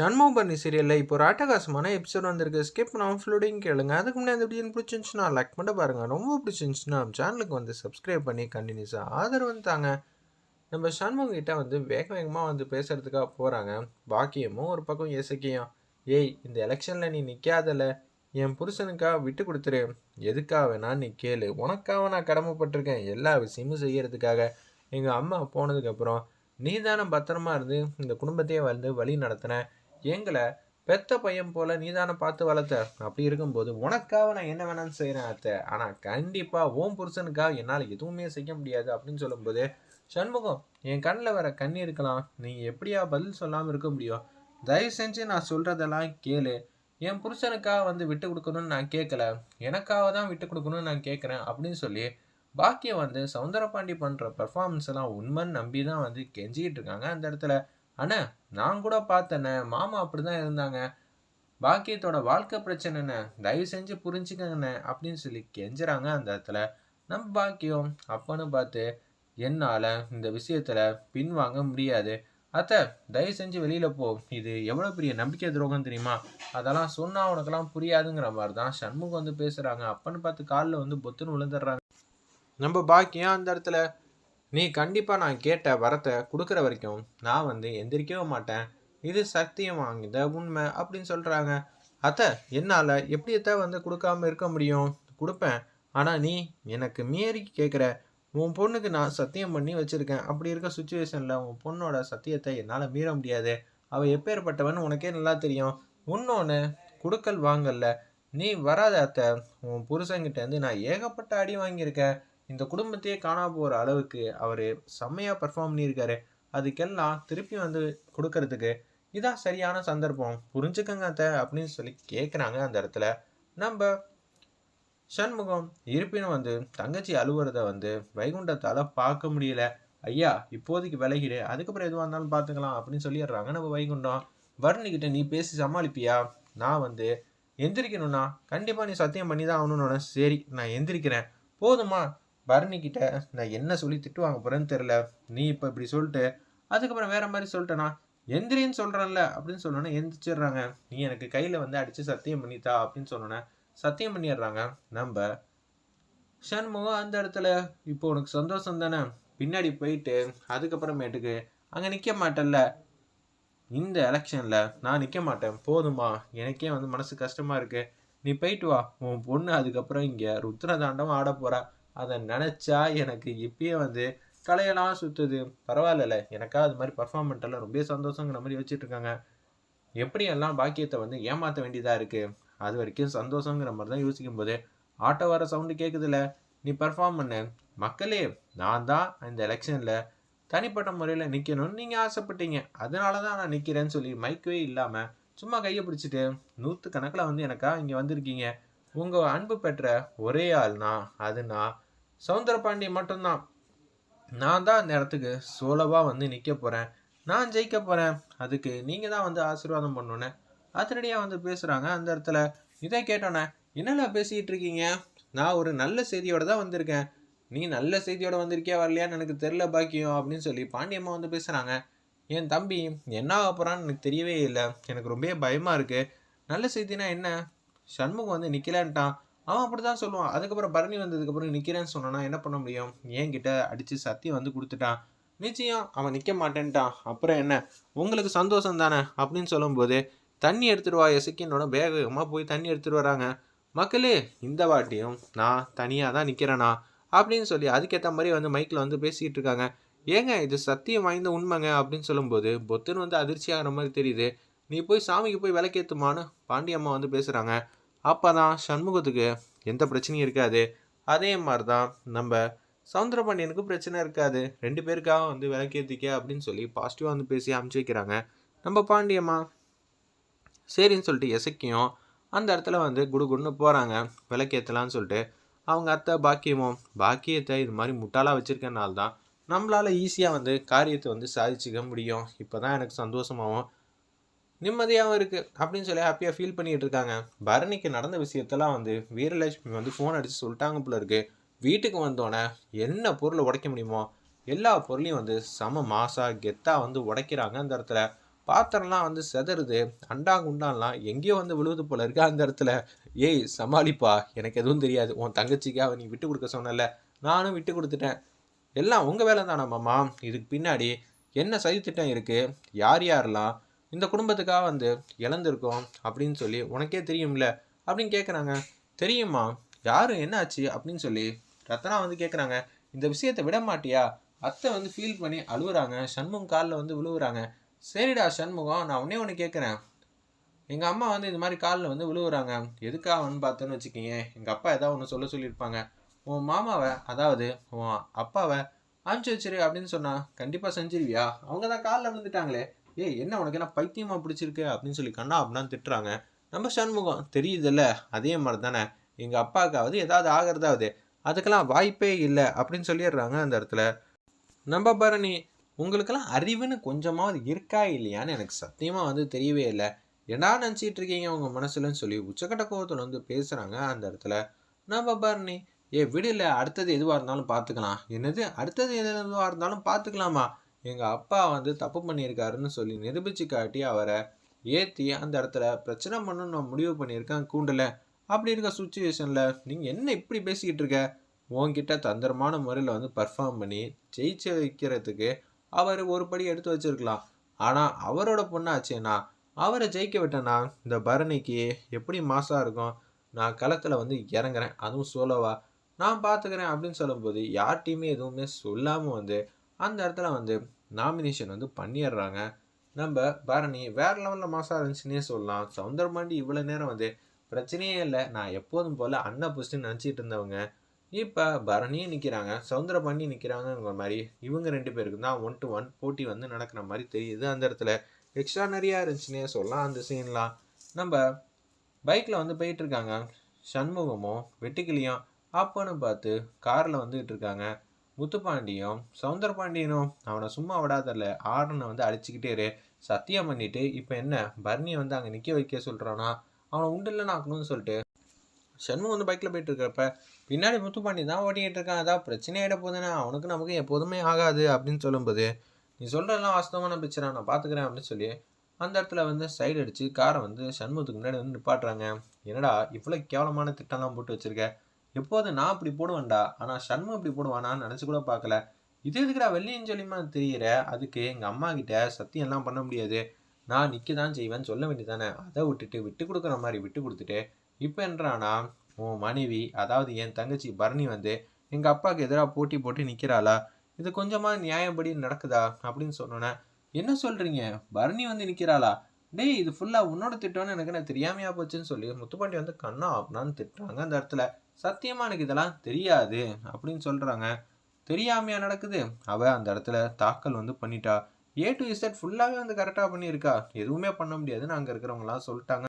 சண்முகம் பண்ணி சீரியலில் இப்போ ஒரு அட்டகாசமான எபிசோட் வந்திருக்கு. ஸ்கிப் பண்ணாமல் ஃபுல்லோடையும் கேளுங்க. அதுக்கு முன்னாடி அந்த வீடியோ பிடிச்சிருந்துச்சுன்னா லைக் பண்ண பாருங்கள் ரொம்ப பிடிச்சிருந்துச்சுன்னா நம்ம சேனலுக்கு வந்து சப்ஸ்கிரைப் பண்ணி கண்டினியூஸாக ஆதரவு தாங்க. நம்ம சண்முகம் கிட்ட வந்து வேக வேகமாக வந்து பேசுகிறதுக்காக போகிறாங்க பாக்கியமும் ஒரு பக்கம் இசக்கியும் ஏய் இந்த எலெக்ஷனில் நீ நிற்காதல என் புருஷனுக்காக விட்டு கொடுத்துரு. எதுக்காக வேணா நீ கேளு. உனக்காக நான் கடமைப்பட்டிருக்கேன். எல்லா விஷயமும் செய்கிறதுக்காக எங்கள் அம்மா போனதுக்கப்புறம் நீ தானே பத்திரமா இருந்து இந்த குடும்பத்தையே வந்து வழி நடத்தினேன் எங்களை பெத்த பையன் போல நீ தானே பார்த்து வளர்த்த? அப்படி இருக்கும்போது உனக்காக நான் என்ன வேணாலும் செய்கிறேன் அத்தை. ஆனால் கண்டிப்பாக ஓம் புருஷனுக்காக என்னால் எதுவுமே செய்ய முடியாது அப்படின்னு சொல்லும்போது சண்முகம் என் கண்ணில் வர கண்ணி இருக்கலாம். நீங்கள் எப்படியா பதில் சொல்லாமல் இருக்க முடியும்? தயவு செஞ்சு நான் சொல்கிறதெல்லாம் கேளு. என் புருஷனுக்காக வந்து விட்டு கொடுக்கணும்னு நான் கேட்கல எனக்காக தான் விட்டு கொடுக்கணும்னு நான் கேட்குறேன் அப்படின்னு சொல்லி பாக்கியம் வந்து சவுந்தரபாண்டி பண்ணுற பெர்ஃபார்மன்ஸ் எல்லாம் உண்மைன்னு நம்பி தான் வந்து கெஞ்சிக்கிட்டு இருக்காங்க அந்த இடத்துல. அண்ணே நான் கூட பார்த்தேண்ணே மாமா அப்படி தான் இருந்தாங்க. பாக்கியத்தோட வாழ்க்கை பிரச்சனைண்ணே. தயவு செஞ்சு புரிஞ்சுக்கங்கண்ணே அப்படின்னு சொல்லி கெஞ்சுறாங்க அந்த இடத்துல. நம்ம பாக்கியம் அப்பன்னு பார்த்து என்னால் இந்த விஷயத்தில் பின்வாங்க முடியாது. அத்தை தயவு செஞ்சு வெளியில் போ. இது எவ்வளோ பெரிய நம்பிக்கை துரோகம் தெரியுமா? அதெல்லாம் சொன்னால் உனக்கெல்லாம் புரியாதுங்கிற மாதிரி தான் சண்முகம் வந்து பேசுகிறாங்க அப்பன்னு பார்த்து காலில் வந்து பொத்துன்னு விழுந்துடுறாங்க. நம்ம பாக்கியம் அந்த இடத்துல நீ கண்டிப்பாக நான் கேட்ட வரத்தை கொடுக்குற வரைக்கும் நான் வந்து எந்திரிக்கவே மாட்டேன். இது சத்தியம் வாங்கித உண்மை அப்படின்னு சொல்கிறாங்க அத்தை என்னால் எப்படி அத்தை வந்து கொடுக்காம இருக்க முடியும்? கொடுப்பேன். ஆனால் நீ எனக்கு மீறி கேட்குற உன் பொண்ணுக்கு நான் சத்தியம் பண்ணி வச்சுருக்கேன். அப்படி இருக்க சுச்சுவேஷனில் உன் பொண்ணோட சத்தியத்தை என்னால் மீற முடியாது. அவள் எப்பேற்பட்டவன் உனக்கே நல்லா தெரியும். இன்னொன்று கொடுக்கல் வாங்கல்ல. நீ வராத அத்தை. உன் புருஷங்கிட்டேருந்து நான் ஏகப்பட்ட அடி வாங்கியிருக்கேன். இந்த குடும்பத்தையே காணா போகிற அளவுக்கு அவர் செம்மையாக பர்ஃபார்ம் பண்ணியிருக்காரு. அதுக்கெல்லாம் திருப்பி வந்து கொடுக்கறதுக்கு இதான் சரியான சந்தர்ப்பம். புரிஞ்சுக்கங்க அத்தை அப்படின்னு சொல்லி கேட்குறாங்க அந்த இடத்துல. நம்ம சண்முகம் இருப்பினும் வந்து தங்கச்சி அழுவுறத வந்து வைகுண்டத்தால் பார்க்க முடியல. ஐயா இப்போதைக்கு விலகிடு. அதுக்கப்புறம் எதுவாக இருந்தாலும் பார்த்துக்கலாம் அப்படின்னு சொல்லிடுறாங்க நம்ம வைகுண்டம். வருணிக்கிட்ட நீ பேசி சமாளிப்பியா? நான் வந்து எந்திரிக்கணும்னா கண்டிப்பாக நீ சத்தியம் பண்ணி தான் ஆகணும்னு சரி நான் எந்திரிக்கிறேன். போதுமா? பரணிக்கிட்ட நான் என்ன சொல்லி திட்டு வாங்க போகிறேன்னு தெரில நீ இப்போ இப்படி சொல்லிட்டு அதுக்கப்புறம் வேற மாதிரி சொல்லிட்டேனா? எந்திரின்னு சொல்கிறேன்ல அப்படின்னு சொன்னோன்னே எந்திரிச்சிடுறாங்க. நீ எனக்கு கையில் வந்து அடித்து சத்தியம் பண்ணித்தா அப்படின்னு சொன்னோன்னே சத்தியம் பண்ணிடுறாங்க. நம்ம ஷண்முகம் அந்த இடத்துல இப்போ உனக்கு சந்தோஷம் தானே? பின்னாடி போயிட்டு அதுக்கப்புறமேட்டுக்கு அங்கே நிற்க மாட்டேன்ல. இந்த எலெக்ஷனில் நான் நிற்க மாட்டேன். போதுமா எனக்கே வந்து மனசு கஷ்டமாக இருக்குது நீ போயிட்டு வா. உன் பொண்ணு அதுக்கப்புறம் இங்கே ருத்ரதாண்டம் ஆட போகிறா அதை நினச்சா எனக்கு இப்பயே வந்து கலையெல்லாம் சுற்றுது பரவாயில்ல எனக்கா அது மாதிரி பர்ஃபார்மெண்ட்டெல்லாம் ரொம்ப சந்தோஷங்கிற மாதிரி வச்சுட்டு இருக்காங்க. எப்படியெல்லாம் பாக்கியத்தை வந்து ஏமாற்ற வேண்டியதாக இருக்குது அது வரைக்கும் சந்தோஷங்கிற மாதிரி தான் யோசிக்கும் போது ஆட்டோ வர சவுண்டு கேட்குதுல நீ பர்ஃபார்ம் பண்ணு. மக்களே நான் தான் இந்த எலெக்ஷனில் தனிப்பட்ட முறையில் நிற்கணும்னு நீங்கள் ஆசைப்பட்டீங்க. அதனால தான் நான் நிற்கிறேன்னு சொல்லி மைக்கவே இல்லாமல் சும்மா கையை பிடிச்சிட்டு நூற்று கணக்கில் வந்து எனக்கா இங்கே வந்திருக்கீங்க. உங்கள் அன்பு பெற்ற ஒரே ஆள்னா அது நான். சவுந்தரபாண்டி மட்டும்தான். நான் தான் அந்த இடத்துக்கு சோலவாக வந்து நிற்க போகிறேன் நான் ஜெயிக்க போகிறேன் அதுக்கு நீங்கள் தான் வந்து ஆசீர்வாதம் பண்ணோன்னே அதிரடியாக வந்து பேசுகிறாங்க அந்த இடத்துல. இதை கேட்டோன்னே என்னென்ன பேசிக்கிட்டு இருக்கீங்க? நான் ஒரு நல்ல செய்தியோடு தான் வந்திருக்கேன். நீ நல்ல செய்தியோட வந்திருக்கியா வரலையான்னு எனக்கு தெரில பாக்கியம் அப்படின்னு சொல்லி பாண்டியம்மா வந்து பேசுகிறாங்க என் தம்பி என்ன ஆக போகிறான்னு எனக்கு தெரியவே இல்லை. எனக்கு ரொம்ப பயமாக இருக்குது நல்ல செய்தினா என்ன? சண்முகம் வந்து நிற்கலான்ட்டான் அவன் அப்படி தான் சொல்லுவான். அதுக்கப்புறம் பரணி வந்ததுக்கப்புறம் நிற்கிறேன்னு சொன்னான்னா என்ன பண்ண முடியும்? என்கிட்ட அடித்து சத்தியம் வந்து கொடுத்துட்டான். நிச்சயம் அவன் நிற்க மாட்டேன்ட்டான். அப்புறம் என்ன? உங்களுக்கு சந்தோஷம் தானே? அப்படின்னு சொல்லும்போது தண்ணி எடுத்துகிட்டு வா எசுக்கினோட வேகமாக போய் தண்ணி எடுத்துகிட்டு வராங்க. மக்களே இந்த வாட்டியும் நான் தனியாக தான் நிற்கிறேனா அப்படின்னு சொல்லி அதுக்கேற்ற மாதிரி வந்து மைக்கில் வந்து பேசிக்கிட்டு இருக்காங்க. ஏங்க இது சத்தியம் வாய்ந்த உண்மைங்க? அப்படின்னு சொல்லும்போது பொத்துன்னு வந்து அதிர்ச்சியாகிற மாதிரி தெரியுது. நீ போய் சாமிக்கு போய் விளக்கேற்றுமான்னு பாண்டியம்மா வந்து பேசுகிறாங்க அப்போ தான் சண்முகத்துக்கு எந்த பிரச்சனையும் இருக்காது. அதே மாதிரி தான் நம்ம சவுந்தரபாண்டியனுக்கு பிரச்சனை இருக்காது. ரெண்டு பேருக்காக வந்து விளக்கேற்றிக்க அப்படின்னு சொல்லி பாசிட்டிவாக வந்து பேசி அமுச்சு வைக்கிறாங்க. நம்ம பாண்டியம்மா. சரின்னு சொல்லிட்டு எசக்கியும் அந்த இடத்துல வந்து குடுகுடுன்னு போகிறாங்க விளக்கேற்றலான்னு சொல்லிட்டு அவங்க அத்தை பாக்கியமும் பாக்கியத்தை இது மாதிரி முட்டாளாக வச்சுருக்கனால தான் நம்மளால் ஈஸியாக வந்து காரியத்தை வந்து சாதிச்சுக்க முடியும். இப்போ தான் எனக்கு சந்தோஷமாகவும் நிம்மதியாகவும் இருக்குது அப்படின்னு சொல்லி ஹாப்பியாக ஃபீல் பண்ணிகிட்டு இருக்காங்க. பரணிக்கு நடந்த விஷயத்தெல்லாம் வந்து வீரலட்சுமி வந்து ஃபோன் அடித்து சொல்லிட்டாங்க போல இருக்குது வீட்டுக்கு வந்தோடனே என்ன பொருளை உடைக்க முடியுமோ எல்லா பொருளையும் வந்து சம மாசாக கெத்தாக வந்து உடைக்கிறாங்க அந்த இடத்துல. பாத்திரம்லாம் வந்து செதறுது அண்டா குண்டான்லாம் எங்கேயோ வந்து விழுவது போல இருக்கு அந்த இடத்துல. ஏய் சமாளிப்பா எனக்கு எதுவும் தெரியாது. உன் தங்கச்சிக்காக நீ விட்டு கொடுக்க சொன்னல நானும் விட்டு கொடுத்துட்டேன். எல்லாம் உங்கள் வேலை தானே மாமா? இதுக்கு பின்னாடி என்ன சதித்திட்டம் இருக்குது யார் யாரெல்லாம் இந்த குடும்பத்துக்காக வந்து இழந்திருக்கோம் அப்படின்னு சொல்லி உனக்கே தெரியும்ல அப்படின்னு கேட்குறாங்க தெரியுமா? யாரும் என்ன ஆச்சு அப்படின்னு சொல்லி ரத்னா வந்து கேட்குறாங்க இந்த விஷயத்தை விட மாட்டியா? அத்தை வந்து ஃபீல் பண்ணி அழுவுறாங்க. சண்முகம் காலில் வந்து விழுவுறாங்க. சரிடா சண்முகம் நான் உன்னே ஒன்று கேட்குறேன் எங்கள் அம்மா வந்து இந்த மாதிரி காலில் வந்து விழுவுறாங்க. எதுக்காகன்னு பார்த்தோன்னு வச்சுக்கிங்க எங்கள் அப்பா ஏதாவது ஒன்று சொல்ல சொல்லியிருப்பாங்க. உன் மாமாவை அதாவது உன் அப்பாவை அனுப்பிச்சு வச்சிரு அப்படின்னு சொன்னா கண்டிப்பாக செஞ்சிருவியா? அவங்க தான் காலில் விழுந்துட்டாங்களே. ஏய் என்ன உனக்கு என்ன பைத்தியமா பிடிச்சிருக்கு? அப்படின்னு சொல்லி கண்ணா அப்படின்னு திட்டுறாங்க. நம்ம சண்முகம் தெரியுதுல்ல? அதே மாதிரி தானே எங்கள் அப்பாவுக்காவது ஏதாவது ஆகிறதாவது. அதுக்கெல்லாம் வாய்ப்பே இல்லை அப்படின்னு சொல்லிடுறாங்க அந்த இடத்துல. நம்ம பரணி உங்களுக்கெல்லாம் அறிவுன்னு கொஞ்சமாவது இருக்கா இல்லையான்னு எனக்கு சத்தியமாக வந்து தெரியவே இல்லை. என்ன நினச்சிட்டு இருக்கீங்க உங்கள் மனசுலன்னு சொல்லி உச்சக்கட்ட கோபத்தில் வந்து பேசுகிறாங்க அந்த இடத்துல. நம்ம பரணி ஏ விடல அடுத்தது எதுவாக இருந்தாலும் பார்த்துக்கலாம். என்னது? அடுத்தது எதுவாக இருந்தாலும் பார்த்துக்கலாமா? எங்கள் அப்பா வந்து தப்பு பண்ணியிருக்காருன்னு சொல்லி நிரூபித்து காட்டி அவரை ஏற்றி அந்த இடத்துல பிரச்சனை பண்ணணும்னு நான் முடிவு பண்ணியிருக்கேன் கூண்டலை. அப்படி இருக்க சுச்சுவேஷனில் நீங்கள் என்ன இப்படி பேசிக்கிட்டு இருக்க? உங்ககிட்ட தந்திரமான முறையில் வந்து பர்ஃபார்ம் பண்ணி ஜெயிச்சு வைக்கிறதுக்கு அவர் ஒரு படி எடுத்து வச்சிருக்கலாம். ஆனால் அவரோட பொண்ணாச்சேனா அவரை ஜெயிக்க விட்டேன்னா இந்த பரணிக்கு எப்படி மாசாக இருக்கும்? நான் களத்தில் வந்து இறங்குறேன் அதுவும் சோலோவா. நான் பார்த்துக்கிறேன் அப்படின்னு சொல்லும்போது யார்கிட்டையுமே எதுவுமே சொல்லாமல் வந்து அந்த இடத்துல வந்து நாமினேஷன் வந்து பண்ணிடுறாங்க. நம்ம பரணி வேற லெவலில் மாசா இருந்துச்சுன்னே சொல்லலாம். சவுந்தரமாண்டி இவ்வளோ நேரம் வந்து பிரச்சனையே இல்லை. நான் எப்போதும் போல் அண்ணா புஷ்டின்னு நினச்சிட்டு இருந்தவங்க. இப்போ பரணியும் நிற்கிறாங்க சவுந்தரபாண்டி நிற்கிறாங்கங்கிற மாதிரி இவங்க ரெண்டு பேருக்கு தான் ஒன் டு ஒன் போட்டி வந்து நடக்கிற மாதிரி தெரியுது. அந்த இடத்துல எக்ஸ்ட்ரா நிறையா இருந்துச்சுன்னே சொல்லலாம் அந்த சீன்லாம் நம்ம பைக்கில் வந்து போயிட்டுருக்காங்க சண்முகமும் வெட்டுக்கிளியும் அப்போன்னு பார்த்து காரில் வந்துக்கிட்டு இருக்காங்க. முத்துப்பாண்டியும் சவுந்தரபாண்டியனும் அவனை சும்மா விடாதல ஆரனை வந்து அடிச்சுக்கிட்டே இரு. சத்தியம் பண்ணிட்டு இப்போ என்ன பர்னியை வந்து அங்கே நிற்க வைக்க சொல்கிறானா அவனை உண்டில்ல நாக்கணும்னு சொல்லிட்டு. சண்முகம் வந்து பைக்கில் போயிட்டு இருக்கிறப்ப பின்னாடி முத்துப்பாண்டி தான் ஓட்டிக்கிட்டு இருக்கான். அதான் பிரச்சனையாயிட போதுன்னா அவனுக்கு நமக்கு எப்போதுமே ஆகாது அப்படின்னு சொல்லும்போது நீ சொல்கிறதெல்லாம் வாஸ்தவமான பிரச்சனை நான் பார்த்துக்கிறேன் அப்படின்னு சொல்லி அந்த இடத்துல வந்து சைடு அடித்து காரை வந்து சண்முகத்துக்கு முன்னாடி வந்து நிப்பாட்டுறாங்க. என்னடா இவ்வளோ கேவலமான திட்டம்லாம் போட்டு வச்சுருக்க? எப்போது நான் இப்படி போடுவேன்டா. ஆனால் சண்முகம் இப்படி போடுவானான்னு நினச்சி கூட பார்க்கல. இது எதுக்குடா வெள்ளியும் சொல்லிமா தெரியிற? அதுக்கு எங்கள் அம்மா கிட்ட சத்தியம்லாம் பண்ண முடியாது. நான் நிற்க தான் செய்வேன்னு சொல்ல வேண்டியதானே அதை விட்டுட்டு விட்டு கொடுக்குற மாதிரி விட்டு கொடுத்துட்டு இப்போ என்றானா உன் மனைவி அதாவது என் தங்கச்சி பரணி வந்து எங்கள் அப்பாவுக்கு எதிராக போட்டி போட்டு நிற்கிறாளா இது கொஞ்சமாக நியாயப்படி நடக்குதா? அப்படின்னு சொன்னோன்னே என்ன சொல்கிறீங்க பரணி வந்து நிற்கிறாளா டேய் இது ஃபுல்லாக உன்னோட திட்டம்னு எனக்கு என்ன தெரியாமையா போச்சுன்னு சொல்லி முத்துப்பாண்டி வந்து கண்ணா அப்படின்னு திட்டுறாங்க அந்த இடத்துல. சத்தியமாக எனக்கு இதெல்லாம் தெரியாது அப்படின்னு சொல்கிறாங்க தெரியாமையா நடக்குது. அவள் அந்த இடத்துல தாக்கல் வந்து பண்ணிட்டா. ஏ டு இசட் ஃபுல்லாகவே வந்து கரெக்டாக பண்ணியிருக்கா. எதுவுமே பண்ண முடியாதுன்னு அங்கே இருக்கிறவங்களாம் சொல்லிட்டாங்க.